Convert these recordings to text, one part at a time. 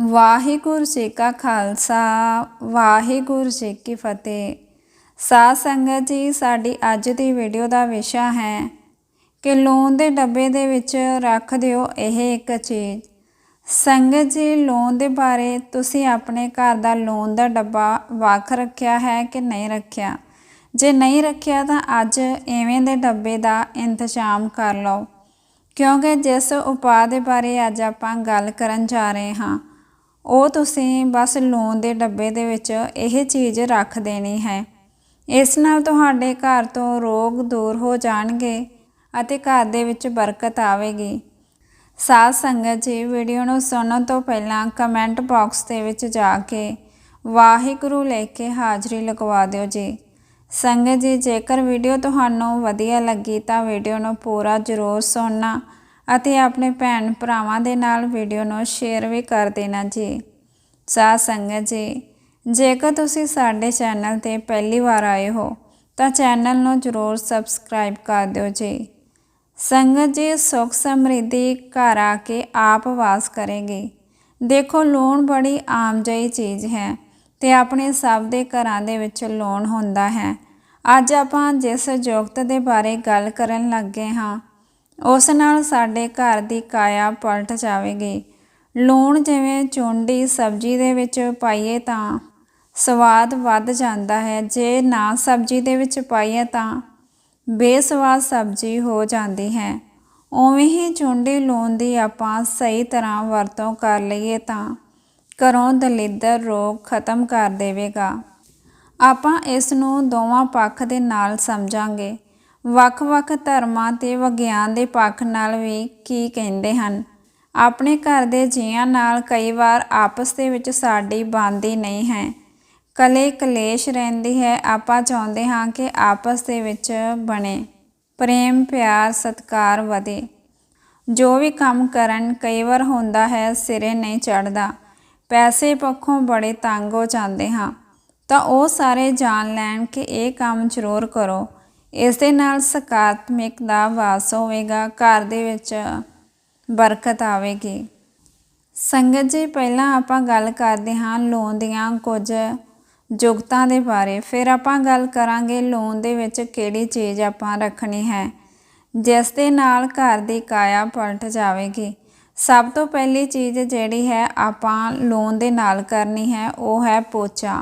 ਵਾਹਿਗੁਰੂ ਜੀ ਕਾ ਖਾਲਸਾ, ਵਾਹਿਗੁਰੂ ਜੀ ਕੀ ਫਤਿਹ। ਸਾਧ ਸੰਗਤ ਜੀ, ਸਾਡੀ ਅੱਜ ਦੀ ਵੀਡੀਓ ਦਾ ਵਿਸ਼ਾ ਹੈ, ਕਿ ਲੋਨ ਦੇ ਡੱਬੇ ਦੇ ਵਿੱਚ ਰੱਖ ਦਿਓ ਇਹ ਇੱਕ ਚੀਜ਼। ਸੰਗਤ ਜੀ ਲੋਨ ਦੇ ਬਾਰੇ ਤੁਸੀਂ ਆਪਣੇ ਘਰ ਦਾ ਲੋਨ ਦਾ ਡੱਬਾ ਵੱਖ ਰੱਖਿਆ ਹੈ ਕਿ ਨਹੀਂ ਰੱਖਿਆ? ਜੇ ਨਹੀਂ ਰੱਖਿਆ ਤਾਂ ਅੱਜ ਐਵੇਂ ਦੇ ਡੱਬੇ ਦਾ ਇੰਤਜ਼ਾਮ ਕਰ ਲਓ। ਕਿਉਂਕਿ ਜਿਸ ਉਪਾਅ ਦੇ ਬਾਰੇ ਅੱਜ ਆਪਾਂ ਗੱਲ ਕਰਨ ਜਾ ਰਹੇ ਹਾਂ ਉਹ ਤੁਸੀਂ ਬਸ ਲੂਣ ਦੇ ਡੱਬੇ ਦੇ ਵਿੱਚ ਇਹ ਚੀਜ਼ ਰੱਖ ਦੇਣੀ ਹੈ। ਇਸ ਨਾਲ ਤੁਹਾਡੇ ਘਰ ਤੋਂ ਰੋਗ ਦੂਰ ਹੋ ਜਾਣਗੇ ਅਤੇ ਘਰ ਦੇ ਵਿੱਚ ਬਰਕਤ ਆਵੇਗੀ। ਸਾਧ ਸੰਗਤ ਜੀ, ਵੀਡੀਓ ਨੂੰ ਸੁਣਨ ਤੋਂ ਪਹਿਲਾਂ ਕਮੈਂਟ ਬਾਕਸ ਦੇ ਵਿੱਚ ਜਾ ਕੇ ਵਾਹਿਗੁਰੂ ਲੈ ਕੇ ਹਾਜ਼ਰੀ ਲਗਵਾ ਦਿਓ ਜੀ। ਸੰਗਤ ਜੀ, ਜੇਕਰ ਵੀਡੀਓ ਤੁਹਾਨੂੰ ਵਧੀਆ ਲੱਗੀ ਤਾਂ ਵੀਡੀਓ ਨੂੰ ਪੂਰਾ ਜ਼ਰੂਰ ਸੁਣਨਾ ਅਤੇ ਆਪਣੇ ਭੈਣ ਭਰਾਵਾਂ ਦੇ ਨਾਲ ਵੀਡੀਓ ਨੂੰ ਸ਼ੇਅਰ ਵੀ ਕਰ ਦੇਣਾ ਜੀ। ਸਾਧ ਸੰਗਤ ਜੀ, ਜੇਕਰ ਤੁਸੀਂ ਸਾਡੇ ਚੈਨਲ ਤੇ ਪਹਿਲੀ ਵਾਰ ਆਏ ਹੋ, ਤਾਂ ਚੈਨਲ ਨੂੰ ਜ਼ਰੂਰ ਸਬਸਕ੍ਰਾਈਬ ਕਰ ਦਿਓ ਜੀ। ਸੰਗਤ ਜੀ, ਸੁਖ ਸਮਰਿੱਧੀ ਘਰ ਆ ਕੇ ਆਪ ਵਾਸ ਕਰੇਗੀ। ਦੇਖੋ ਲੋਨ ਬੜੀ ਆਮ ਜਿਹੀ ਚੀਜ਼ ਹੈ ਤੇ ਆਪਣੇ ਸਭ ਦੇ ਘਰਾਂ ਦੇ ਵਿੱਚ ਲੋਨ ਹੁੰਦਾ ਹੈ। ਅੱਜ ਆਪਾਂ ਜਿਸ ਜੋਗਤ ਦੇ ਬਾਰੇ ਗੱਲ ਕਰਨ ਲੱਗੇ ਹਾਂ ਉਸ ਨਾਲ ਸਾਡੇ ਘਰ ਦੀ ਕਾਇਆ ਪਲਟ ਜਾਵੇਗੀ। ਲੂਣ ਜਿਵੇਂ ਚੁੰਡੀ ਸਬਜ਼ੀ ਦੇ ਵਿੱਚ ਪਾਈਏ ਤਾਂ ਸਵਾਦ ਵੱਧ ਜਾਂਦਾ ਹੈ। ਜੇ ਨਾ ਸਬਜ਼ੀ ਦੇ ਵਿੱਚ ਪਾਈਏ ਤਾਂ ਬੇਸਵਾਦ ਸਬਜ਼ੀ ਹੋ ਜਾਂਦੀ ਹੈ। ਉਵੇਂ ਹੀ ਚੁੰਡੀ ਲੂਣ ਦੀ ਆਪਾਂ ਸਹੀ ਤਰ੍ਹਾਂ ਵਰਤੋਂ ਕਰ ਲਈਏ ਤਾਂ ਘਰੋਂ ਦਲਿੱਦਰ ਰੋਗ ਖਤਮ ਕਰ ਦੇਵੇਗਾ। ਆਪਾਂ ਇਸ ਨੂੰ ਦੋਵਾਂ ਪੱਖ ਦੇ ਨਾਲ ਸਮਝਾਂਗੇ। ਵੱਖ-ਵੱਖ ਧਰਮਾਂ ਤੇ ਵਿਗਿਆਨ ਦੇ ਪੱਖ ਨਾਲ ਵੀ ਕੀ ਕਹਿੰਦੇ ਹਨ? ਆਪਣੇ ਘਰ ਦੇ ਜੀਆਂ ਨਾਲ ਕਈ ਵਾਰ ਆਪਸ ਦੇ ਵਿੱਚ ਸਾਡੀ ਬਣਦੀ ਨਹੀਂ ਹੈ। ਕਲੇ ਕਲੇਸ਼ ਰਹਿੰਦੀ ਹੈ। ਆਪਾਂ ਚਾਹੁੰਦੇ ਹਾਂ ਕਿ ਆਪਸ ਦੇ ਵਿੱਚ ਬਣੇ। ਪ੍ਰੇਮ, ਪਿਆਰ, ਸਤਕਾਰ ਵਧੇ। ਜੋ ਵੀ ਕੰਮ ਕਰਨ ਕਈ ਵਾਰ ਹੁੰਦਾ ਹੈ, ਸਿਰੇ ਨਹੀਂ ਚੜਦਾ ਪੈਸੇ ਪੱਖੋਂ ਬੜੇ ਤੰਗ ਹੋ ਜਾਂਦੇ ਹਾਂ। ਤਾਂ ਉਹ ਸਾਰੇ ਜਾਣ ਲੈਣ ਕਿ ਇਹ ਕੰਮ ਜ਼ਰੂਰ ਕਰੋ। ਇਸ ਦੇ ਨਾਲ ਸਕਾਰਾਤਮਕ ਦਾ ਵਾਸ ਹੋਵੇਗਾ, ਘਰ ਦੇ ਵਿੱਚ ਬਰਕਤ ਆਵੇਗੀ। ਸੰਗਤ ਜੀ, ਪਹਿਲਾਂ ਆਪਾਂ ਗੱਲ ਕਰਦੇ ਹਾਂ ਲੋਨ ਦੀਆਂ ਕੁਝ ਜੁਗਤਾਂ ਦੇ ਬਾਰੇ। ਫਿਰ ਆਪਾਂ ਗੱਲ ਕਰਾਂਗੇ ਲੋਨ ਦੇ ਵਿੱਚ ਕਿਹੜੀ ਚੀਜ਼ ਆਪਾਂ ਰੱਖਣੀ ਹੈ, ਜਿਸ ਦੇ ਨਾਲ ਘਰ ਦੀ ਕਾਇਆ ਪਲਟ ਜਾਵੇਗੀ। ਸਭ ਤੋਂ ਪਹਿਲੀ ਚੀਜ਼ ਜਿਹੜੀ ਹੈ ਆਪਾਂ ਲੋਨ ਦੇ ਨਾਲ ਕਰਨੀ ਹੈ, ਉਹ ਹੈ ਪੋਚਾ।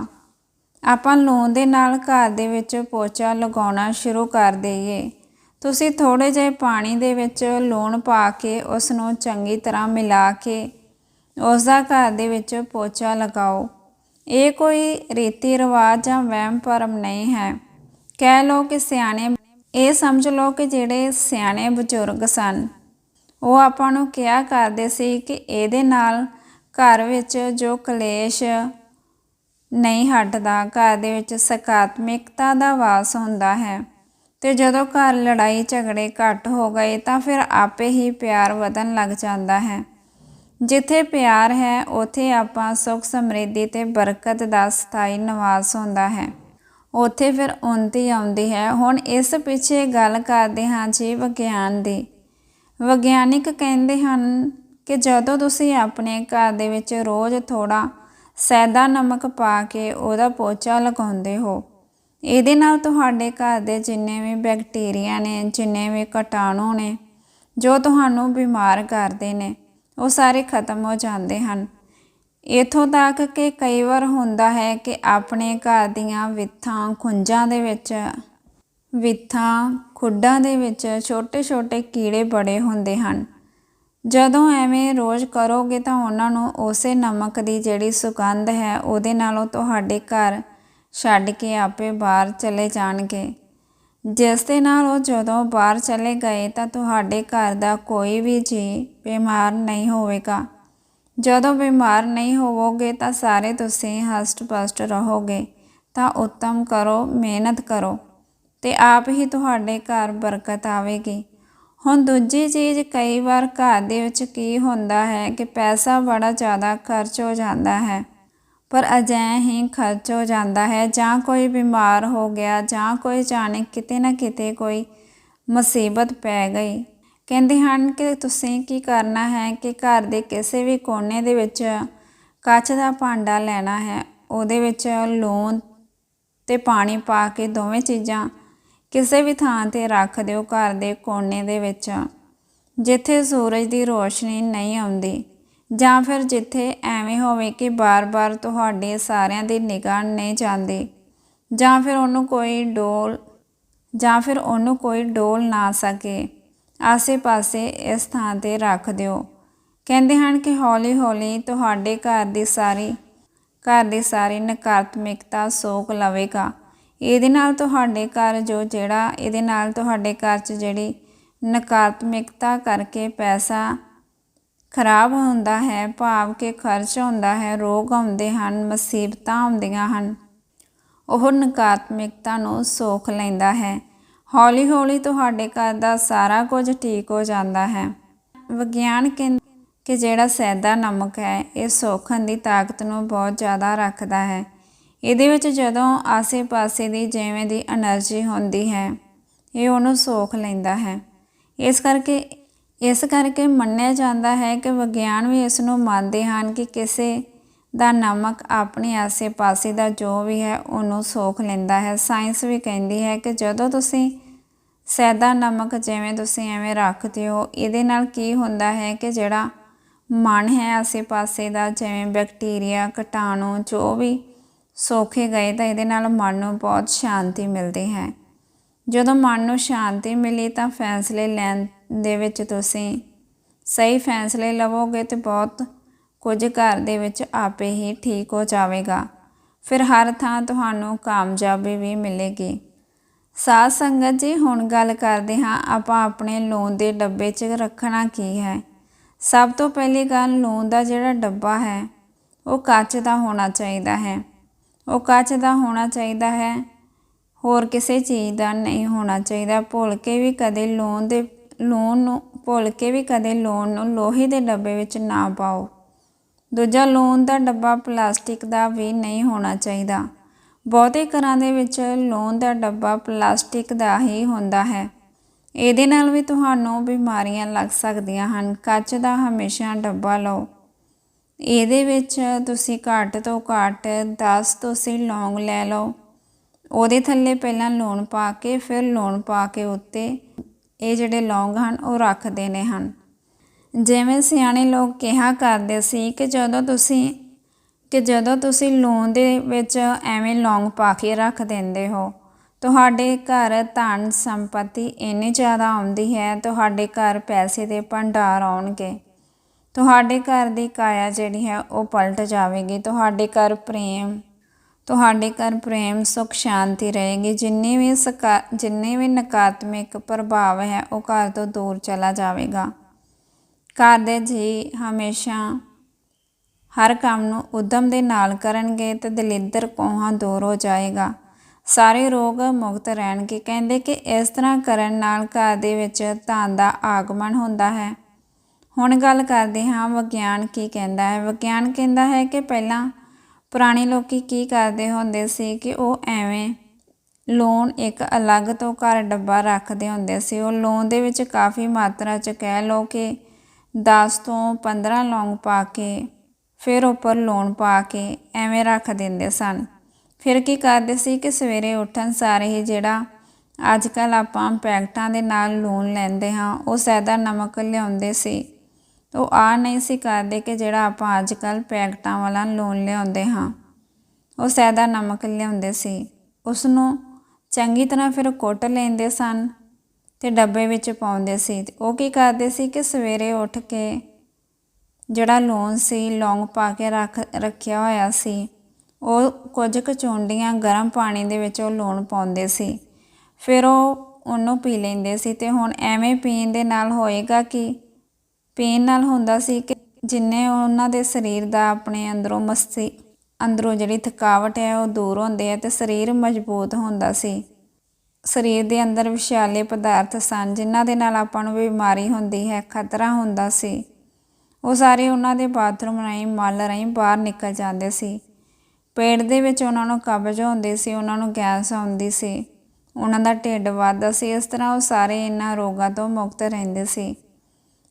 ਆਪਾਂ ਲੂਣ ਦੇ ਨਾਲ ਘਰ ਦੇ ਵਿੱਚ ਪੋਚਾ ਲਗਾਉਣਾ ਸ਼ੁਰੂ ਕਰ ਦਈਏ। ਤੁਸੀਂ ਥੋੜੇ ਜਿਹੇ ਪਾਣੀ ਦੇ ਵਿੱਚ ਲੂਣ ਪਾ ਕੇ ਉਸ ਨੂੰ ਚੰਗੀ ਤਰ੍ਹਾਂ ਮਿਲਾ ਕੇ ਉਸ ਦਾ ਘਰ ਦੇ ਵਿੱਚ ਪੋਚਾ ਲਗਾਓ। ਇਹ ਕੋਈ ਰੀਤੀ ਰਿਵਾਜ ਜਾਂ ਵਹਿਮ ਭਰਮ ਨਹੀਂ ਹੈ। ਕਹਿ ਲਓ ਕਿ ਸਿਆਣੇ ਇਹ ਸਮਝ ਲਓ ਕਿ ਜਿਹੜੇ ਸਿਆਣੇ ਬਜ਼ੁਰਗ ਸਨ, ਉਹ ਆਪਾਂ ਨੂੰ ਕਿਹਾ ਕਰਦੇ ਸੀ ਕਿ ਇਹਦੇ ਨਾਲ ਘਰ ਵਿੱਚ ਜੋ ਕਲੇਸ਼ ਨਹੀਂ ਹਟਦਾ, ਘਰ ਦੇ ਵਿੱਚ ਸਕਾਰਾਤਮਕਤਾ ਦਾ ਵਾਸ ਹੁੰਦਾ ਹੈ। ਤੇ ਜਦੋਂ ਘਰ ਲੜਾਈ ਝਗੜੇ ਘੱਟ ਹੋ ਗਏ ਤਾਂ ਫਿਰ ਆਪੇ ਹੀ ਪਿਆਰ ਵਧਣ ਲੱਗ ਜਾਂਦਾ ਹੈ। ਜਿੱਥੇ ਪਿਆਰ ਹੈ, ਉਥੇ ਆਪਾਂ ਸੁਖ ਸਮਰਿੱਧੀ ਤੇ ਬਰਕਤ ਦਾ ਸਥਾਈ ਨਿਵਾਸ ਹੁੰਦਾ ਹੈ। ਉਥੇ ਫਿਰ ਉਨਤੀ ਆਉਂਦੀ ਹੈ। ਹੁਣ ਇਸ ਪਿੱਛੇ ਗੱਲ ਕਰਦੇ ਹਾਂ ਜੀ ਵਿਗਿਆਨ ਦੀ। ਵਿਗਿਆਨਿਕ ਕਹਿੰਦੇ ਹਨ ਕਿ ਜਦੋਂ ਤੁਸੀਂ ਆਪਣੇ ਘਰ ਦੇ ਵਿੱਚ ਰੋਜ਼ ਥੋੜਾ ਸੈਦਾ ਨਮਕ ਪਾ ਕੇ ਉਹਦਾ ਪੋਚਾ ਲਗਾਉਂਦੇ ਹੋ। ਇਹਦੇ ਨਾਲ ਤੁਹਾਡੇ ਘਰ ਦੇ ਜਿੰਨੇ ਵੀ ਬੈਕਟੀਰੀਆ ਨੇ, ਜਿੰਨੇ ਵੀ ਕੀਟਾਣੂ ਨੇ, ਜੋ ਤੁਹਾਨੂੰ ਬਿਮਾਰ ਕਰਦੇ ਨੇ, ਉਹ ਸਾਰੇ ਖਤਮ ਹੋ ਜਾਂਦੇ ਹਨ। ਇਥੋਂ ਤੱਕ ਕਿ ਕਈ ਵਾਰ ਹੁੰਦਾ ਹੈ ਕਿ ਆਪਣੇ ਘਰ ਦੀਆਂ ਵਿੱਥਾਂ, ਖੁੰਝਾਂ ਦੇ ਵਿੱਚ, ਵਿੱਥਾਂ, ਖੁੱਡਾਂ ਦੇ ਵਿੱਚ ਛੋਟੇ-ਛੋਟੇ ਕੀੜੇ ਬੜੇ ਹੁੰਦੇ ਹਨ। ਜਦੋਂ ਐਵੇਂ ਰੋਜ਼ ਕਰੋਗੇ ਤਾਂ ਉਹਨਾਂ ਨੂੰ ਉਸੇ ਨਮਕ ਦੀ ਜਿਹੜੀ ਸੁਗੰਧ ਹੈ ਉਹਦੇ ਨਾਲੋਂ ਤੁਹਾਡੇ ਘਰ ਛੱਡ ਕੇ ਆਪੇ ਬਾਹਰ ਚਲੇ ਜਾਣਗੇ। ਜਿਸ ਦੇ ਨਾਲ ਉਹ ਜਦੋਂ ਬਾਹਰ ਚਲੇ ਗਏ ਤਾਂ ਤੁਹਾਡੇ ਘਰ ਦਾ ਕੋਈ ਵੀ ਜੀ ਬਿਮਾਰ ਨਹੀਂ ਹੋਵੇਗਾ। ਜਦੋਂ ਬਿਮਾਰ ਨਹੀਂ ਹੋਵੋਗੇ ਤਾਂ ਸਾਰੇ ਤੁਸੀਂ ਹਸਟ-ਪਸਟ ਰਹੋਗੇ। ਤਾਂ ਉਤਮ ਕਰੋ, ਮਿਹਨਤ ਕਰੋ ਤੇ ਆਪ ਹੀ ਤੁਹਾਡੇ ਘਰ ਬਰਕਤ ਆਵੇਗੀ। ਹੁਣ ਦੂਜੀ ਚੀਜ਼ ਕਈ ਵਾਰ ਘਰ ਦੇ ਵਿੱਚ ਕੀ ਹੁੰਦਾ ਹੈ ਕਿ ਪੈਸਾ ਬੜਾ ਜ਼ਿਆਦਾ ਖਰਚ ਹੋ ਜਾਂਦਾ ਹੈ, ਪਰ ਅਜਿਹਾ ਹੀ ਖਰਚ ਹੋ ਜਾਂਦਾ ਹੈ, ਜਾਂ ਕੋਈ ਬਿਮਾਰ ਹੋ ਗਿਆ, ਜਾਂ ਕੋਈ ਜਾਣੇ ਕਿਤੇ ਨਾ ਕਿਤੇ ਕੋਈ ਮੁਸੀਬਤ ਪੈ ਗਈ। ਕਹਿੰਦੇ ਹਨ ਕਿ ਤੁਸੀਂ ਕੀ ਕਰਨਾ ਹੈ ਕਿ ਘਰ ਦੇ ਕਿਸੇ ਵੀ ਕੋਨੇ ਦੇ ਵਿੱਚ ਕੱਚ ਦਾ ਭਾਂਡਾ ਲੈਣਾ ਹੈ, ਉਹਦੇ ਵਿੱਚ ਲੂਣ ਤੇ ਪਾਣੀ ਪਾ ਕੇ ਦੋਵੇਂ ਚੀਜ਼ਾਂ ਕਿਸੇ ਵੀ ਥਾਂ ਤੇ ਰੱਖ ਦਿਓ ਘਰ ਦੇ ਕੋਨੇ ਦੇ ਵਿੱਚ, ਜਿੱਥੇ ਸੂਰਜ ਦੀ ਰੋਸ਼ਨੀ ਨਹੀਂ ਆਉਂਦੀ, ਜਾਂ ਫਿਰ ਜਿੱਥੇ ਐਵੇਂ ਹੋਵੇ ਕਿ ਬਾਰ-ਬਾਰ ਤੁਹਾਡੇ ਸਾਰਿਆਂ ਦੀ ਨਿਗਾਹ ਨਹੀਂ ਜਾਂਦੀ, ਜਾਂ ਫਿਰ ਉਹਨੂੰ ਕੋਈ ਡੋਲ, ਜਾਂ ਫਿਰ ਉਹਨੂੰ ਕੋਈ ਡੋਲ ਨਾ ਸਕੇ। ਆਸੇ-ਪਾਸੇ ਇਸ ਥਾਂ ਤੇ ਰੱਖ ਦਿਓ। ਕਹਿੰਦੇ ਹਨ ਕਿ ਹੌਲੀ-ਹੌਲੀ ਤੁਹਾਡੇ ਘਰ ਦੀ ਸਾਰੀ, ਘਰ ਦੀ ਸਾਰੀ ਨਕਾਰਾਤਮਕਤਾ ਸੋਖ ਲਵੇਗਾ। ਇਹਦੇ ਨਾਲ ਤੁਹਾਡੇ ਘਰ ਜੋ ਜਿਹੜਾ, ਇਹਦੇ ਨਾਲ ਤੁਹਾਡੇ ਘਰ 'ਚ ਜਿਹੜੀ ਨਕਾਰਾਤਮਕਤਾ ਕਰਕੇ ਪੈਸਾ ਖਰਾਬ ਹੁੰਦਾ ਹੈ, ਭਾਵ ਕਿ ਖਰਚ ਹੁੰਦਾ ਹੈ, ਰੋਗ ਆਉਂਦੇ ਹਨ, ਮੁਸੀਬਤਾਂ ਆਉਂਦੀਆਂ ਹਨ, ਉਹ ਨਕਾਰਾਤਮਕਤਾ ਨੂੰ ਸੋਖ ਲੈਂਦਾ ਹੈ। ਹੌਲੀ ਹੌਲੀ ਤੁਹਾਡੇ ਘਰ ਦਾ ਸਾਰਾ ਕੁਝ ਠੀਕ ਹੋ ਜਾਂਦਾ ਹੈ। ਵਿਗਿਆਨ ਕਹਿੰਦੇ ਕਿ ਜਿਹੜਾ ਸੈਦਾ ਨਮਕ ਹੈ, ਇਹ ਸੋਖਣ ਦੀ ਤਾਕਤ ਨੂੰ ਬਹੁਤ ਜ਼ਿਆਦਾ ਰੱਖਦਾ ਹੈ। ਇਹਦੇ ਵਿੱਚ ਜਦੋਂ ਆਸੇ-ਪਾਸੇ ਦੀ ਜਿਵੇਂ ਦੀ એનર્ਜੀ ਹੁੰਦੀ ਹੈ, ਇਹ ਉਹਨੂੰ ਸੋਖ ਲੈਂਦਾ ਹੈ। ਇਸ ਕਰਕੇ ਇਸ ਕਰਕੇ ਮੰਨਿਆ ਜਾਂਦਾ ਹੈ ਕਿ ਵਿਗਿਆਨ ਵੀ ਇਸ ਨੂੰ ਮੰਨਦੇ ਹਨ ਕਿ ਕਿਸੇ ਦਾ ਨਮਕ ਆਪਣੇ ਆਸੇ-ਪਾਸੇ ਦਾ ਜੋ ਵੀ ਹੈ, ਉਹਨੂੰ ਸੋਖ ਲੈਂਦਾ ਹੈ। ਸਾਇੰਸ ਵੀ ਕਹਿੰਦੀ ਹੈ ਕਿ ਜਦੋਂ ਤੁਸੀਂ ਸੈਦਾ ਨਮਕ ਜਿਵੇਂ ਤੁਸੀਂ ਐਵੇਂ ਰੱਖਦੇ ਹੋ, ਇਹਦੇ ਨਾਲ ਕੀ ਹੁੰਦਾ ਹੈ ਕਿ ਜਿਹੜਾ ਮਨ ਹੈ ਆਸੇ-ਪਾਸੇ ਦਾ, ਜਿਵੇਂ ਬੈਕਟੀਰੀਆ, ਕੀਟਾਣੂ, ਜੋ ਵੀ ਸੋਖੇ ਗਏ ਤਾਂ ਇਹਦੇ ਨਾਲ ਮਨ ਨੂੰ ਬਹੁਤ ਸ਼ਾਂਤੀ ਮਿਲਦੀ ਹੈ। ਜਦੋਂ ਮਨ ਨੂੰ ਸ਼ਾਂਤੀ ਮਿਲੀ ਤਾਂ ਫੈਸਲੇ ਲੈਣ ਦੇ ਵਿੱਚ ਤੁਸੀਂ ਸਹੀ ਫੈਸਲੇ ਲਵੋਗੇ ਤੇ ਬਹੁਤ ਕੁਝ ਘਰ ਦੇ ਵਿੱਚ ਆਪੇ ਹੀ ਠੀਕ ਹੋ ਜਾਵੇਗਾ। ਫਿਰ ਹਰ ਥਾਂ ਤੁਹਾਨੂੰ ਕਾਮਯਾਬੀ ਵੀ ਮਿਲੇਗੀ। ਸਾਧ ਸੰਗਤ ਜੀ, ਹੁਣ ਗੱਲ ਕਰਦੇ ਹਾਂ ਆਪਾਂ ਆਪਣੇ ਲੋਨ ਦੇ ਡੱਬੇ 'ਚ ਰੱਖਣਾ ਕੀ ਹੈ। ਸਭ ਤੋਂ ਪਹਿਲੀ ਗੱਲ ਲੋਨ ਦਾ ਜਿਹੜਾ ਡੱਬਾ ਹੈ, ਉਹ ਕੱਚ ਦਾ ਹੋਣਾ ਚਾਹੀਦਾ ਹੈ। ਉਹ ਕੱਚ ਦਾ ਹੋਣਾ ਚਾਹੀਦਾ ਹੈ। ਹੋਰ ਕਿਸੇ ਚੀਜ਼ ਦਾ ਨਹੀਂ ਹੋਣਾ ਚਾਹੀਦਾ। ਭੁੱਲ ਕੇ ਵੀ ਕਦੇ ਲੋਨ ਦੇ ਲੋਨ ਨੂੰ, ਭੁੱਲ ਕੇ ਵੀ ਕਦੇ ਲੋਨ ਨੂੰ ਲੋਹੇ ਦੇ ਡੱਬੇ ਵਿੱਚ ਨਾ ਪਾਓ। ਦੂਜਾ ਲੋਨ ਦਾ ਡੱਬਾ ਪਲਾਸਟਿਕ ਦਾ ਵੀ ਨਹੀਂ ਹੋਣਾ ਚਾਹੀਦਾ। ਬਹੁਤੇ ਘਰਾਂ ਦੇ ਵਿੱਚ ਲੋਨ ਦਾ ਡੱਬਾ ਪਲਾਸਟਿਕ ਦਾ ਹੀ ਹੁੰਦਾ ਹੈ। ਇਹਦੇ ਨਾਲ ਵੀ ਤੁਹਾਨੂੰ ਬਿਮਾਰੀਆਂ ਲੱਗ ਸਕਦੀਆਂ ਹਨ। ਕੱਚ ਦਾ ਹਮੇਸ਼ਾ ਡੱਬਾ ਲਓ। ਇਹਦੇ ਵਿੱਚ ਤੁਸੀਂ ਘੱਟ ਤੋਂ ਘੱਟ 10 ਤੁਸੀਂ ਲੌਂਗ ਲੈ ਲਓ। ਉਹਦੇ ਥੱਲੇ ਪਹਿਲਾਂ ਲੂਣ ਪਾ ਕੇ, ਫਿਰ ਲੂਣ ਪਾ ਕੇ ਉੱਤੇ ਇਹ ਜਿਹੜੇ ਲੌਂਗ ਹਨ, ਉਹ ਰੱਖ ਦੇਣੇ ਹਨ। ਜਿਵੇਂ ਸਿਆਣੇ ਲੋਕ ਕਿਹਾ ਕਰਦੇ ਸੀ ਕਿ ਜਦੋਂ ਤੁਸੀਂ, ਕਿ ਜਦੋਂ ਤੁਸੀਂ ਲੂਣ ਦੇ ਵਿੱਚ ਐਵੇਂ ਲੌਂਗ ਪਾ ਕੇ ਰੱਖ ਦਿੰਦੇ ਹੋ, ਤੁਹਾਡੇ ਘਰ ਧਨ ਸੰਪਤੀ ਇੰਨੀ ਜ਼ਿਆਦਾ ਆਉਂਦੀ ਹੈ, ਤੁਹਾਡੇ ਘਰ ਪੈਸੇ ਦੇ ਭੰਡਾਰ ਆਉਣਗੇ। ਤੁਹਾਡੇ ਘਰ ਦੀ ਕਾਇਆ ਜਿਹੜੀ ਹੈ ਉਹ ਪਲਟ ਜਾਵੇਗੀ। ਤੁਹਾਡੇ ਘਰ ਪ੍ਰੇਮ, ਤੁਹਾਡੇ ਘਰ ਪ੍ਰੇਮ, ਸੁਖ, ਸ਼ਾਂਤੀ ਰਹੇਗੀ। ਜਿੰਨੇ ਵੀ ਸਕਾ, ਜਿੰਨੇ ਵੀ ਨਕਾਰਾਤਮਕ ਪ੍ਰਭਾਵ ਹੈ, ਉਹ ਘਰ ਤੋਂ ਦੂਰ ਚਲਾ ਜਾਵੇਗਾ। ਘਰ ਦੇ ਜੀ ਹਮੇਸ਼ਾ ਹਰ ਕੰਮ ਨੂੰ ਉਦਮ ਦੇ ਨਾਲ ਕਰਨਗੇ ਤੇ ਦਲਿੱਦਰ ਕੋਹਾਂ ਦੂਰ ਹੋ ਜਾਏਗਾ। ਸਾਰੇ ਰੋਗ ਮੁਕਤ ਰਹਿਣਗੇ। ਕਹਿੰਦੇ ਕਿ ਇਸ ਤਰ੍ਹਾਂ ਕਰਨ ਨਾਲ ਘਰ ਦੇ ਵਿੱਚ ਧਨ ਦਾ ਆਗਮਨ ਹੁੰਦਾ ਹੈ। ਹੁਣ ਗੱਲ ਕਰਦੇ ਹਾਂ ਵਿਗਿਆਨ ਕੀ ਕਹਿੰਦਾ ਹੈ। ਵਿਗਿਆਨ ਕਹਿੰਦਾ ਹੈ ਕਿ ਪਹਿਲਾਂ ਪੁਰਾਣੇ ਲੋਕੀ ਕੀ ਕਰਦੇ ਹੁੰਦੇ ਸੀ ਕਿ ਉਹ ਐਵੇਂ ਲੋਨ ਇੱਕ ਅਲੱਗ ਤੋਂ ਘਰ ਡੱਬਾ ਰੱਖਦੇ ਹੁੰਦੇ ਸੀ। ਉਹ ਲੋਨ ਦੇ ਵਿੱਚ ਕਾਫੀ ਮਾਤਰਾ 'ਚ ਕਹਿ ਲਓ ਕਿ 10 ਤੋਂ 15 ਲੌਂਗ ਪਾ ਕੇ, ਫਿਰ ਉੱਪਰ ਲੋਨ ਪਾ ਕੇ ਐਵੇਂ ਰੱਖ ਦਿੰਦੇ ਸਨ। ਫਿਰ ਕੀ ਕਰਦੇ ਸੀ ਕਿ ਸਵੇਰੇ ਉੱਠਣ ਸਾਰੇ ਹੀ ਜਿਹੜਾ ਅੱਜ ਕੱਲ ਆਪਾਂ ਪੈਕਟਾਂ ਦੇ ਨਾਲ ਲੂਣ ਲੈਂਦੇ ਹਾਂ, ਉਹ ਸੈਦਾ ਨਮਕ ਲਿਆਉਂਦੇ ਸੀ। ਉਹ ਆ ਨਹੀਂ ਸੀ ਕਰਦੇ ਕਿ ਜਿਹੜਾ ਆਪਾਂ ਅੱਜ ਕੱਲ ਪੈਕਟਾਂ ਵਾਲਾ ਲੂਣ ਲਿਆਉਂਦੇ ਹਾਂ। ਉਹ ਸੈਦਾ ਨਮਕ ਲਿਆਉਂਦੇ ਸੀ। ਉਸ ਨੂੰ ਚੰਗੀ ਤਰ੍ਹਾਂ ਫਿਰ ਕੁੱਟ ਲੈਂਦੇ ਸਨ ਤੇ ਡੱਬੇ ਵਿੱਚ ਪਾਉਂਦੇ ਸੀ। ਤੇ ਉਹ ਕੀ ਕਰਦੇ ਸੀ ਕਿ ਸਵੇਰੇ ਉੱਠ ਕੇ ਜਿਹੜਾ ਲੂਣ ਸੀ, ਲੌਂਗ ਪਾ ਕੇ ਰੱਖ, ਰੱਖਿਆ ਹੋਇਆ ਸੀ, ਉਹ ਕੁਝ ਕੁ ਚੁੰਡੀਆਂ ਗਰਮ ਪਾਣੀ ਦੇ ਵਿੱਚ ਉਹ ਲੂਣ ਪਾਉਂਦੇ ਸੀ। ਫਿਰ ਉਹ ਉਹਨੂੰ ਪੀ ਲੈਂਦੇ ਸੀ ਤੇ ਹੁਣ ਐਵੇਂ ਪੀਣ ਦੇ ਨਾਲ ਹੋਏਗਾ ਕਿ ਪੇਨ ਨਾਲ ਹੁੰਦਾ ਸੀ ਕਿ ਜਿੰਨੇ ਉਹਨਾਂ ਦੇ ਸਰੀਰ ਦਾ ਆਪਣੇ ਅੰਦਰੋਂ ਮਸਤੀ, ਅੰਦਰੋਂ ਜਿਹੜੀ ਥਕਾਵਟ ਹੈ ਉਹ ਦੂਰ ਹੁੰਦੀ ਹੈ ਤੇ ਸਰੀਰ ਮਜ਼ਬੂਤ ਹੁੰਦਾ ਸੀ। ਸਰੀਰ ਦੇ ਅੰਦਰ ਵਿਸ਼ਾਲੇ ਪਦਾਰਥ ਸਨ ਜਿਨ੍ਹਾਂ ਦੇ ਨਾਲ ਆਪਾਂ ਨੂੰ ਬਿਮਾਰੀ ਹੁੰਦੀ ਹੈ, ਖਤਰਾ ਹੁੰਦਾ ਸੀ। ਉਹ ਸਾਰੇ ਉਹਨਾਂ ਦੇ ਬਾਥਰੂਮ ਰਾਹੀਂ, ਮਲ ਰਾਹੀਂ ਬਾਹਰ ਨਿਕਲ ਜਾਂਦੇ ਸੀ। ਪੇਟ ਦੇ ਵਿੱਚ ਉਹਨਾਂ ਨੂੰ ਕਬਜ਼ ਹੁੰਦੀ ਸੀ, ਉਹਨਾਂ ਨੂੰ ਗੈਸ ਆਉਂਦੀ ਸੀ। ਉਹਨਾਂ ਦਾ ਢਿੱਡ ਵੱਧਦਾ ਸੀ, ਇਸ ਤਰ੍ਹਾਂ ਉਹ ਸਾਰੇ ਇਹਨਾਂ ਰੋਗਾਂ ਤੋਂ ਮੁਕਤ ਰਹਿੰਦੇ ਸੀ।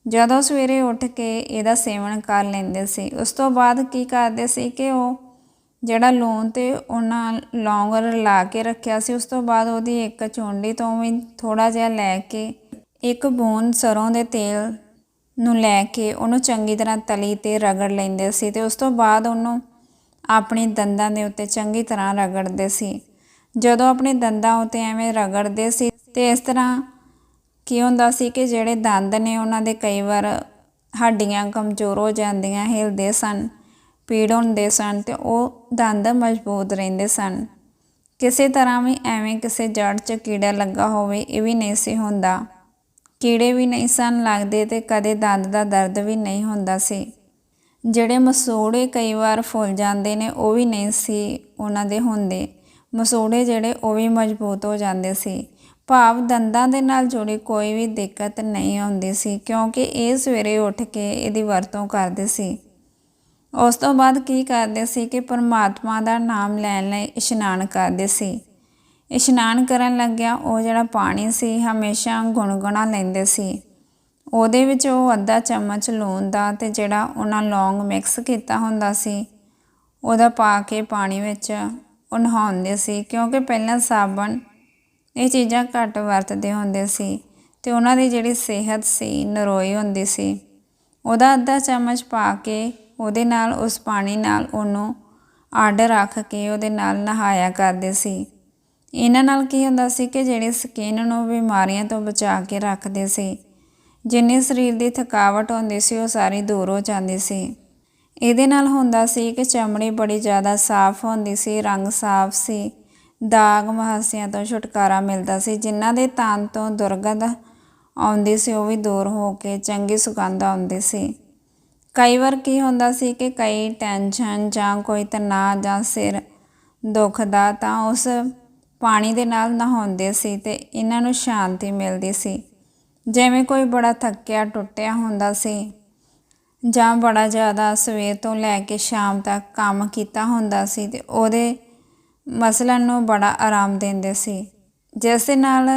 ਜਦੋਂ ਸਵੇਰੇ ਉੱਠ ਕੇ ਇਹਦਾ ਸੇਵਨ ਕਰ ਲੈਂਦੇ ਸੀ, ਉਸ ਤੋਂ ਬਾਅਦ ਕੀ ਕਰਦੇ ਸੀ ਕਿ ਉਹ ਜਿਹੜਾ ਲੂਣ ਤੇ ਉਹਨਾਂ ਲੌਂਗ ਲਾ ਕੇ ਰੱਖਿਆ ਸੀ, ਉਸ ਤੋਂ ਬਾਅਦ ਉਹਦੀ ਇੱਕ ਚੁੰਡੀ ਤੋਂ ਵੀ ਥੋੜਾ ਜਿਹਾ ਲੈ ਕੇ ਇੱਕ ਬੂੰਦ ਸਰੋਂ ਦੇ ਤੇਲ ਨੂੰ ਲੈ ਕੇ ਉਹਨੂੰ ਚੰਗੀ ਤਰ੍ਹਾਂ ਤਲੀ ਤੇ ਰਗੜ ਲੈਂਦੇ ਸੀ ਤੇ ਉਸ ਤੋਂ ਬਾਅਦ ਉਹਨੂੰ ਆਪਣੇ ਦੰਦਾਂ ਦੇ ਉੱਤੇ ਚੰਗੀ ਤਰ੍ਹਾਂ ਰਗੜਦੇ ਸੀ। ਜਦੋਂ ਆਪਣੇ ਦੰਦਾਂ ਉੱਤੇ ਐਵੇਂ ਰਗੜਦੇ ਸੀ ਤੇ ਇਸ ਤਰ੍ਹਾਂ ਕੀ ਹੁੰਦਾ ਸੀ ਕਿ ਜਿਹੜੇ ਦੰਦ ਨੇ ਉਹਨਾਂ ਦੇ ਕਈ ਵਾਰ ਹੱਡੀਆਂ ਕਮਜ਼ੋਰ ਹੋ ਜਾਂਦੀਆਂ, ਹਿਲਦੇ ਸਨ, ਪੀੜ ਹੁੰਦੇ ਸਨ ਤੇ ਉਹ ਦੰਦ ਮਜ਼ਬੂਤ ਰਹਿੰਦੇ ਸਨ। ਕਿਸੇ ਤਰ੍ਹਾਂ ਵੀ ਐਵੇਂ ਕਿਸੇ ਜੜ 'ਚ ਕੀੜਾ ਲੱਗਾ ਹੋਵੇ, ਇਹ ਵੀ ਨਹੀਂ ਸੀ ਹੁੰਦਾ। ਕੀੜੇ ਵੀ ਨਹੀਂ ਸਨ ਲੱਗਦੇ ਤੇ ਕਦੇ ਦੰਦ ਦਾ ਦਰਦ ਵੀ ਨਹੀਂ ਹੁੰਦਾ ਸੀ। ਜਿਹੜੇ ਮਸੂੜੇ ਕਈ ਵਾਰ ਫੁੱਲ ਜਾਂਦੇ ਨੇ, ਉਹ ਵੀ ਨਹੀਂ ਸੀ ਉਹਨਾਂ ਦੇ ਹੁੰਦੇ। ਮਸੂੜੇ ਜਿਹੜੇ ਉਹ ਵੀ ਮਜ਼ਬੂਤ ਹੋ ਜਾਂਦੇ ਸੀ। ਭਾਵ ਦੰਦਾਂ ਦੇ ਨਾਲ ਜੁੜੀ ਕੋਈ ਵੀ ਦਿੱਕਤ ਨਹੀਂ ਆਉਂਦੀ ਸੀ, ਕਿਉਂਕਿ ਇਹ ਸਵੇਰੇ ਉੱਠ ਕੇ ਇਹਦੀ ਵਰਤੋਂ ਕਰਦੇ ਸੀ। ਉਸ ਤੋਂ ਬਾਅਦ ਕੀ ਕਰਦੇ ਸੀ ਕਿ ਪਰਮਾਤਮਾ ਦਾ ਨਾਮ ਲੈਣ ਲਈ ਇਸ਼ਨਾਨ ਕਰਦੇ ਸੀ। ਇਸ਼ਨਾਨ ਕਰਨ ਲੱਗਿਆ ਉਹ ਜਿਹੜਾ ਪਾਣੀ ਸੀ, ਹਮੇਸ਼ਾ ਗੁਣਗੁਣਾ ਲੈਂਦੇ ਸੀ। ਉਹਦੇ ਵਿੱਚ ਉਹ ਅੱਧਾ ਚਮਚ ਲੂਣ ਦਾ ਤੇ ਜਿਹੜਾ ਉਹਨਾਂ ਲੌਂਗ ਮਿਕਸ ਕੀਤਾ ਹੁੰਦਾ ਸੀ, ਉਹਦਾ ਪਾ ਕੇ ਪਾਣੀ ਵਿੱਚ ਉਹ ਨਹਾਉਂਦੇ ਸੀ, ਕਿਉਂਕਿ ਪਹਿਲਾਂ ਸਾਬਣ ਇਹ ਚੀਜ਼ਾਂ ਘੱਟ ਵਰਤਦੇ ਹੁੰਦੇ ਸੀ ਤੇ ਉਹਨਾਂ ਦੀ ਜਿਹੜੀ ਸਿਹਤ ਸੀ, ਨਰੋਈ ਹੁੰਦੀ ਸੀ। ਉਹਦਾ ਅੱਧਾ ਚਮਚ ਪਾ ਕੇ ਉਹਦੇ ਨਾਲ ਉਸ ਪਾਣੀ ਨਾਲ ਉਹਨੂੰ ਅੱਡ ਰੱਖ ਕੇ ਉਹਦੇ ਨਾਲ ਨਹਾਇਆ ਕਰਦੇ ਸੀ। ਇਹਨਾਂ ਨਾਲ ਕੀ ਹੁੰਦਾ ਸੀ ਕਿ ਜਿਹੜੀ ਸਕਿਨ ਨੂੰ ਬਿਮਾਰੀਆਂ ਤੋਂ ਬਚਾ ਕੇ ਰੱਖਦੇ ਸੀ। ਜਿੰਨੀ ਸਰੀਰ ਦੀ ਥਕਾਵਟ ਹੁੰਦੀ ਸੀ, ਉਹ ਸਾਰੀ ਦੂਰ ਹੋ ਜਾਂਦੀ ਸੀ। ਇਹਦੇ ਨਾਲ ਹੁੰਦਾ ਸੀ ਕਿ ਚਮੜੀ ਬੜੀ ਜ਼ਿਆਦਾ ਸਾਫ਼ ਹੁੰਦੀ ਸੀ, ਰੰਗ ਸਾਫ਼ ਸੀ। ਦਾਗ ਮਹਾਸਿਆਂ ਤੋਂ ਛੁਟਕਾਰਾ ਮਿਲਦਾ ਸੀ। ਜਿਨ੍ਹਾਂ ਦੇ ਤਨ ਤੋਂ ਦੁਰਗੰਧ ਆਉਂਦੀ ਸੀ, ਉਹ ਵੀ ਦੂਰ ਹੋ ਕੇ ਚੰਗੀ ਸੁਗੰਧ ਆਉਂਦੀ ਸੀ। ਕਈ ਵਾਰ ਕੀ ਹੁੰਦਾ ਸੀ ਕਿ ਕਈ ਟੈਨਸ਼ਨ ਜਾਂ ਕੋਈ ਤਣਾਅ ਜਾਂ ਸਿਰ ਦੁੱਖ ਦਾ ਤਾਂ ਉਸ ਪਾਣੀ ਦੇ ਨਾਲ ਨਹਾਉਂਦੇ ਸੀ ਤੇ ਇਹਨਾਂ ਨੂੰ ਸ਼ਾਂਤੀ ਮਿਲਦੀ ਸੀ। ਜਿਵੇਂ ਕੋਈ ਬੜਾ ਥੱਕਿਆ ਟੁੱਟਿਆ ਹੁੰਦਾ ਸੀ ਜਾਂ ਬੜਾ ਜ਼ਿਆਦਾ ਸਵੇਰ ਤੋਂ ਲੈ ਕੇ ਸ਼ਾਮ ਤੱਕ ਕੰਮ ਕੀਤਾ ਹੁੰਦਾ ਸੀ ਤੇ ਉਹਦੇ ਮਸਲਣ ਨੂੰ ਬੜਾ ਆਰਾਮ ਦਿੰਦੇ ਸੀ। ਜਿਸ ਦੇ ਨਾਲ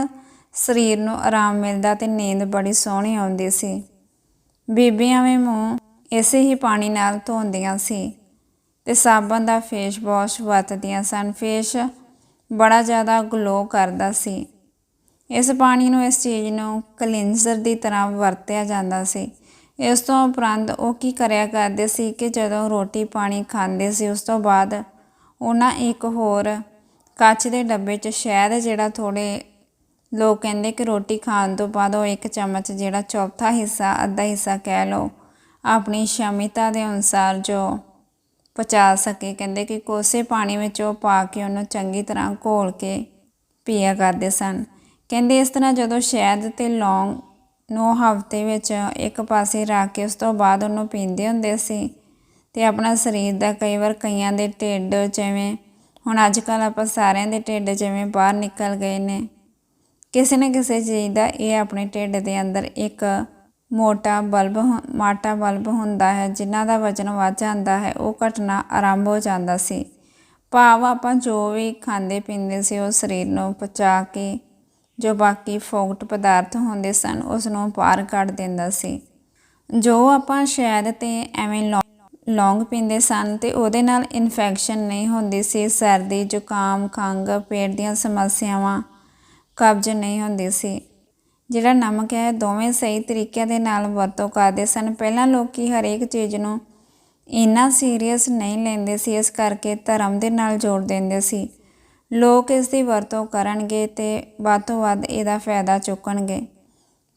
ਸਰੀਰ ਨੂੰ ਆਰਾਮ ਮਿਲਦਾ ਤੇ ਨੀਂਦ ਬੜੀ ਸੋਹਣੀ ਆਉਂਦੀ ਸੀ। ਬੀਬੀਆਂ ਵੀ ਮੂੰਹ ਇਸੇ ਹੀ ਪਾਣੀ ਨਾਲ ਧੋਂਦੀਆਂ ਸੀ ਤੇ ਸਾਬਣ ਦਾ ਫੇਸ ਵਾਸ਼ ਵਰਤਦੀਆਂ ਸਨ। ਫੇਸ ਬੜਾ ਜ਼ਿਆਦਾ ਗਲੋ ਕਰਦਾ ਸੀ। ਇਸ ਪਾਣੀ ਨੂੰ, ਇਸ ਚੀਜ਼ ਨੂੰ ਕਲੀਨਜ਼ਰ ਦੀ ਤਰ੍ਹਾਂ ਵਰਤਿਆ ਜਾਂਦਾ ਸੀ। ਇਸ ਤੋਂ ਉਪਰੰਤ ਉਹ ਕੀ ਕਰਿਆ ਕਰਦੇ ਸੀ ਕਿ ਜਦੋਂ ਰੋਟੀ ਪਾਣੀ ਖਾਂਦੇ ਸੀ, ਉਸ ਤੋਂ ਬਾਅਦ ਉਹਨਾਂ ਇੱਕ ਹੋਰ ਕੱਚ ਦੇ ਡੱਬੇ 'ਚ ਸ਼ਹਿਦ ਜਿਹੜਾ ਥੋੜੇ ਲੋਕ ਕਹਿੰਦੇ ਕਿ ਰੋਟੀ ਖਾਣ ਤੋਂ ਬਾਅਦ ਉਹ ਇੱਕ ਚਮਚ ਜਿਹੜਾ ਚੌਥਾ ਹਿੱਸਾ, ਅੱਧਾ ਹਿੱਸਾ ਕਹਿ ਲਓ, ਆਪਣੀ ਸ਼ਮਿਤਾ ਦੇ ਅਨੁਸਾਰ ਜੋ ਪਚਾ ਸਕੇ। ਕਹਿੰਦੇ ਕਿ ਕੋਸੇ ਪਾਣੀ ਵਿੱਚ ਉਹ ਪਾ ਕੇ ਉਹਨੂੰ ਚੰਗੀ ਤਰ੍ਹਾਂ ਘੋਲ ਕੇ ਪੀਆ ਕਰਦੇ ਸਨ। ਕਹਿੰਦੇ ਇਸ ਤਰ੍ਹਾਂ ਜਦੋਂ ਸ਼ਹਿਦ ਤੇ ਲੌਂਗ ਨੂੰ ਹਫ਼ਤੇ ਵਿੱਚ ਇੱਕ ਪਾਸੇ ਰੱਖ ਕੇ ਉਸ ਤੋਂ ਬਾਅਦ ਉਹਨੂੰ ਪੀਂਦੇ ਹੁੰਦੇ ਸੀ ਤੇ ਆਪਣਾ ਸਰੀਰ ਦਾ ਕਈ ਵਾਰ ਕਈਆਂ ਦੇ ਢਿੱਡ ਜਿਵੇਂ, ਹੁਣ ਅੱਜ ਕੱਲ੍ਹ ਆਪਾਂ ਸਾਰਿਆਂ ਦੇ ਢਿੱਡ ਜਿਵੇਂ ਬਾਹਰ ਨਿਕਲ ਗਏ ਨੇ। ਕਿਸੇ ਨਾ ਕਿਸੇ ਚੀਜ਼ ਦਾ ਇਹ ਆਪਣੇ ਢਿੱਡ ਦੇ ਅੰਦਰ ਇੱਕ ਮੋਟਾ ਬਲਬ ਮਾਟਾ ਬਲਬ ਹੁੰਦਾ ਹੈ, ਜਿਨ੍ਹਾਂ ਦਾ ਵਜ਼ਨ ਵੱਧ ਜਾਂਦਾ ਹੈ, ਉਹ ਘਟਨਾ ਆਰੰਭ ਹੋ ਜਾਂਦਾ ਸੀ। ਭਾਵ ਆਪਾਂ ਜੋ ਵੀ ਖਾਂਦੇ ਪੀਂਦੇ ਸੀ, ਉਹ ਸਰੀਰ ਨੂੰ ਪਚਾ ਕੇ ਜੋ ਬਾਕੀ ਫੋਕਟ ਪਦਾਰਥ ਹੁੰਦੇ ਸਨ ਉਸ ਨੂੰ ਬਾਹਰ ਕੱਢ ਦਿੰਦਾ ਸੀ। ਜੋ ਆਪਾਂ ਸ਼ਾਇਦ ਤੇ ਐਵੇਂ ਲੌਂਗ ਪੀਂਦੇ ਸਨ ਤੇ ਉਹਦੇ ਨਾਲ ਇਨਫੈਕਸ਼ਨ ਨਹੀਂ ਹੁੰਦੀ ਸੀ। ਸਰਦੀ, ਜ਼ੁਕਾਮ ਖੰਗ ਪੇਟ ਦੀਆਂ ਸਮੱਸਿਆਵਾਂ, ਕਬਜ਼ ਨਹੀਂ ਹੁੰਦੀ ਸੀ। ਜਿਹੜਾ ਨਮਕ ਹੈ, ਦੋਵੇਂ ਸਹੀ ਤਰੀਕੇ ਦੇ ਨਾਲ ਵਰਤੋਂ ਕਰਦੇ ਸਨ। ਪਹਿਲਾਂ ਲੋਕੀ ਹਰੇਕ ਚੀਜ਼ ਨੂੰ ਇੰਨਾ ਸੀਰੀਅਸ ਨਹੀਂ ਲੈਂਦੇ ਸੀ, ਇਸ ਕਰਕੇ ਧਰਮ ਦੇ ਨਾਲ ਜੋੜ ਦਿੰਦੇ ਸੀ। ਲੋਕ ਇਸ ਦੀ ਵਰਤੋਂ ਕਰਨਗੇ ਤੇ ਵੱਧ ਤੋਂ ਵੱਧ ਇਹਦਾ ਫਾਇਦਾ ਚੁੱਕਣਗੇ।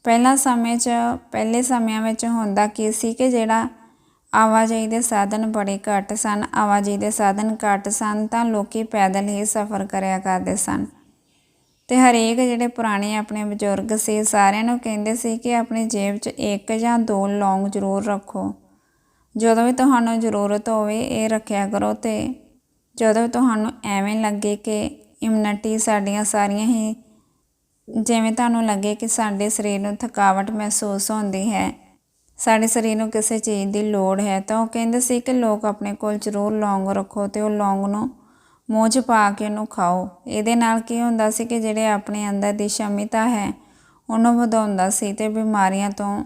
ਪਹਿਲਾਂ ਸਮੇਂ 'ਚ, ਪਹਿਲੇ ਸਮਿਆਂ ਵਿੱਚ ਹੁੰਦਾ ਕੀ ਸੀ ਕਿ ਜਿਹੜਾ ਆਵਾਜਾਈ ਦੇ ਸਾਧਨ ਬੜੇ ਘੱਟ ਸਨ। ਆਵਾਜਾਈ ਦੇ ਸਾਧਨ ਘੱਟ ਸਨ ਤਾਂ ਲੋਕੀ ਪੈਦਲ ਹੀ ਸਫ਼ਰ ਕਰਿਆ ਕਰਦੇ ਸਨ। ਤੇ ਹਰੇਕ ਜਿਹੜੇ ਪੁਰਾਣੇ ਆਪਣੇ ਬਜ਼ੁਰਗ ਸੀ, ਸਾਰਿਆਂ ਨੂੰ ਕਹਿੰਦੇ ਸੀ ਕਿ ਆਪਣੀ ਜੇਬ 'ਚ ਇੱਕ ਜਾਂ ਦੋ ਲੌਂਗ ਜ਼ਰੂਰ ਰੱਖੋ। ਜਦੋਂ ਵੀ ਤੁਹਾਨੂੰ ਜ਼ਰੂਰਤ ਹੋਵੇ ਇਹ ਰੱਖਿਆ ਕਰੋ ਤੇ ਜਦੋਂ ਤੁਹਾਨੂੰ ਐਵੇਂ ਲੱਗੇ ਕਿ ਇਮਿਊਨਿਟੀ ਸਾਡੀਆਂ ਸਾਰੀਆਂ ਹੀ, ਜਿਵੇਂ ਤੁਹਾਨੂੰ ਲੱਗੇ ਕਿ ਸਾਡੇ ਸਰੀਰ ਨੂੰ ਥਕਾਵਟ ਮਹਿਸੂਸ ਹੁੰਦੀ ਹੈ ਸਾਡੇ ਸਰੀਰ ਨੂੰ ਕਿਸੇ ਚੀਜ਼ ਦੀ ਲੋੜ ਹੈ ਤਾਂ ਉਹ ਕਹਿੰਦੇ ਸੀ ਕਿ ਲੋਕ ਆਪਣੇ ਕੋਲ ਜ਼ਰੂਰ ਲੌਂਗ ਰੱਖੋ ਤੇ ਉਹ ਲੌਂਗ ਨੂੰ ਮੂੰਹ 'ਚ ਪਾ ਕੇ ਉਹਨੂੰ ਖਾਓ। ਇਹਦੇ ਨਾਲ ਕੀ ਹੁੰਦਾ ਸੀ ਕਿ ਜਿਹੜੇ ਆਪਣੇ ਅੰਦਰ ਦੀ ਸ਼ਮਿਤਾ ਹੈ, ਉਹਨੂੰ ਵਧਾਉਂਦਾ ਸੀ ਤੇ ਬਿਮਾਰੀਆਂ ਤੋਂ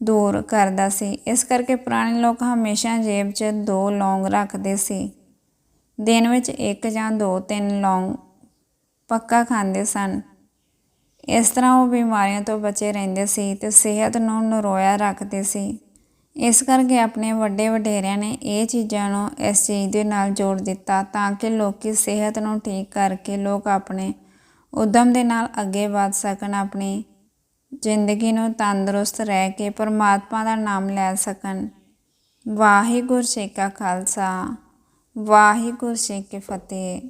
ਦੂਰ ਕਰਦਾ ਸੀ। ਇਸ ਕਰਕੇ ਪੁਰਾਣੇ ਲੋਕ ਹਮੇਸ਼ਾ ਜੇਬ 'ਚ ਦੋ ਲੌਂਗ ਰੱਖਦੇ ਸੀ। ਦਿਨ ਵਿੱਚ ਇੱਕ ਜਾਂ ਦੋ ਤਿੰਨ ਲੌਂਗ ਪੱਕਾ ਖਾਂਦੇ ਸਨ। ਇਸ ਤਰ੍ਹਾਂ ਉਹ ਬਿਮਾਰੀਆਂ ਤੋਂ ਬਚੇ ਰਹਿੰਦੇ ਸੀ ਤੇ ਸਿਹਤ ਨੂੰ ਨਰੋਇਆ ਰੱਖਦੇ ਸੀ। ਇਸ ਕਰਕੇ ਆਪਣੇ ਵੱਡੇ ਵਡੇਰਿਆਂ ਨੇ ਇਹ ਚੀਜ਼ਾਂ ਨੂੰ ਇਸ ਚੀਜ਼ ਦੇ ਨਾਲ ਜੋੜ ਦਿੱਤਾ ਤਾਂ ਕਿ ਲੋਕੀ ਸਿਹਤ ਨੂੰ ਠੀਕ ਕਰਕੇ ਲੋਕ ਆਪਣੇ ਉਦਮ ਦੇ ਨਾਲ ਅੱਗੇ ਵਧ ਸਕਣ, ਆਪਣੀ ਜ਼ਿੰਦਗੀ ਨੂੰ ਤੰਦਰੁਸਤ ਰਹਿ ਕੇ ਪਰਮਾਤਮਾ ਦਾ ਨਾਮ ਲੈ ਸਕਣ। ਵਾਹਿਗੁਰੂ ਜੀ ਕਾ ਖਾਲਸਾ, ਵਾਹਿਗੁਰੂ ਜੀ ਕੀ ਫਤਿਹ।